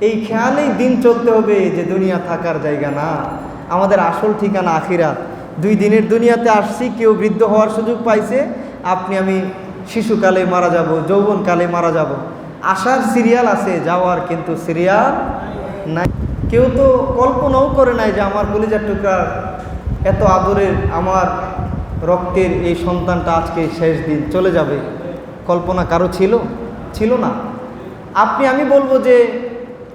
এই খেয়ালেই দিন চলতে হবে যে দুনিয়া থাকার জায়গা না। আমাদের আসল ঠিকানা আখিরাত। দুই দিনের দুনিয়াতে আসছি, কেউ বৃদ্ধ হওয়ার সুযোগ পাইছে, আপনি আমি শিশুকালে মারা যাব, যৌবনকালে মারা যাব। আসার সিরিয়াল আছে, যাওয়ার কিন্তু সিরিয়াল নাই। কেউ তো কল্পনাও করে নাই যে আমার কলিজার টুকরা এত আদরের আমার রক্তের এই সন্তানটা আজকে শেষ দিন চলে যাবে। কল্পনা কারও ছিল? ছিল না। আপনি, আমি বলব যে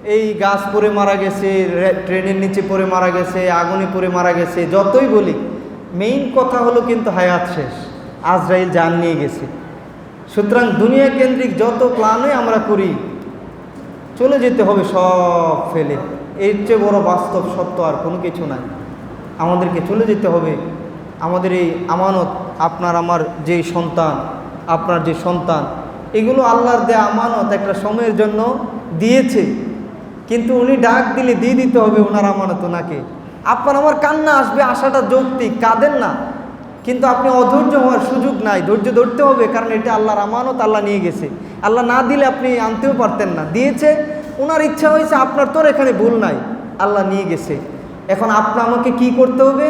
এই গাছ পড়ে মারা গেছে ট্রেনের নিচে পড়ে মারা গেছে, আগুনে পড়ে মারা গেছে, যতই বলি মেইন কথা হলো কিন্তু হায়াত শেষ, আজরাইল জান নিয়ে গেছে। সুতরাং দুনিয়া কেন্দ্রিক যত প্ল্যানই আমরা করি, চলে যেতে হবে সব ফেলে। এর চেয়ে বড় বাস্তব সত্য আর কোনো কিছু নাই। আমাদেরকে চলে যেতে হবে। আমাদের এই আমানত, আপনার আমার যে সন্তান, আপনার যে সন্তান, এগুলো আল্লাহর দেয়া আমানত একটা সময়ের জন্য দিয়েছে। কিন্তু উনি ডাক দিলে দিয়ে দিতে হবে ওনার আমানত ওনাকে। আপনার আমার কান্না আসবে, আশাটা যৌক্তিক, কাঁদেন না। কিন্তু আপনি অধৈর্য হওয়ার সুযোগ নাই, ধৈর্য ধরতে হবে, কারণ এটা আল্লাহর আমানত, আল্লাহ নিয়ে গেছে। আল্লাহ না দিলে আপনি আনতেও পারতেন না। দিয়েছে ওনার ইচ্ছা হয়েছে, আপনার তোর এখানে ভুল নাই, আল্লাহ নিয়ে গেছে। এখন আপনি আমাকে কি করতে হবে?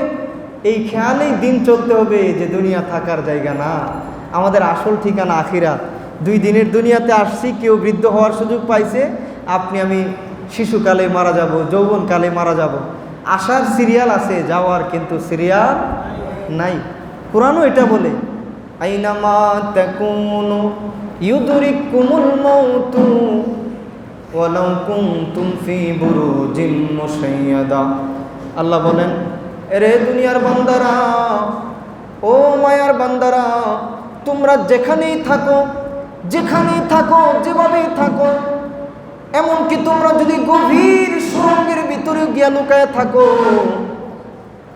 এই খেয়ালেই দিন চলতে হবে যে দুনিয়া থাকার জায়গা না। আমাদের আসল ঠিকানা আখিরাত। দুই দিনের দুনিয়াতে আসছি, কেউ বৃদ্ধ হওয়ার সুযোগ পাইছে, আপনি আমি শিশুকালে মারা যাব, যৌবনকালে মারা যাব। আসার সিরিয়াল আছে, যাওয়ার কিন্তু সিরিয়াল নাই। কোরআনও এটা বলে আইনামা ফি আল্লাহ বলেন, এরে দুনিয়ার বান্দারা, ও মায়ার বান্দারা, তোমরা যেখানেই থাকো যেখানেই থাকো, যেভাবেই থাকো এমনকি তোমরা যদি গভীর সুরঙ্গের ভিতরে গিয়া লুকায় থাকো,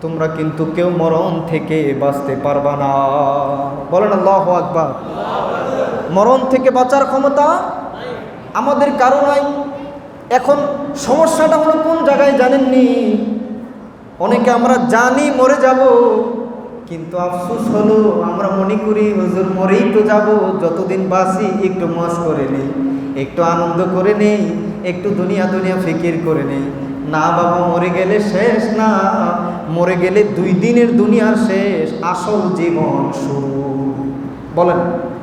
তোমরা কিন্তু কেউ মরণ থেকে বাঁচতে পারবা না। বলেন আল্লাহ আকবার। মরণ থেকে বাঁচার ক্ষমতা আমাদের কারও নাই। এখন সমস্যাটা হলো কোন জায়গায় জানেননি? অনেকে আমরা জানি মরে যাব, কিন্তু আফসোস হলো আমরা মনে করি হুজুর মরেই তো যাব, যতদিন বাঁচি একটু মজ করে নেই। একটু আনন্দ করে নেই, একটু দুনিয়া দুনিয়া ফিকির করে নেই। না বাবা, মরে গেলে শেষ না। মরে গেলে দুই দিনের দুনিয়ার শেষ। আসল জীবন শুরু। বলেন,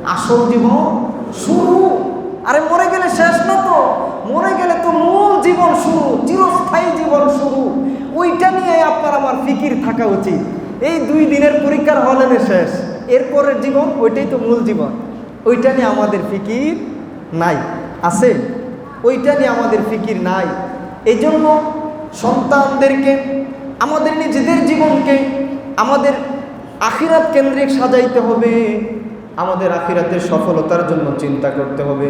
আসল জীবন শুরু। আরে মরে গেলে শেষ না তো? মরে গেলে তো মূল জীবন শুরু, চিরস্থায়ী জীবন শুরু। ওইটা নিয়ে আপনার আমার ফিকির থাকা উচিত। এই দুই দিনের পরীক্ষার হলেনে শেষ। এরপরের জীবন, ওইটাই তো মূল জীবন। ওইটা নিয়ে আমাদের ফিকির নাই। আছে, ওইটা নিয়ে আমাদের ফিকির নাই। এই জন্য সন্তানদেরকে, আমাদের নিজেদের জীবনকে, আমাদের আখিরাত কেন্দ্রিক সাজাইতে হবে, আমাদের আখিরাতের সফলতার জন্য চিন্তা করতে হবে।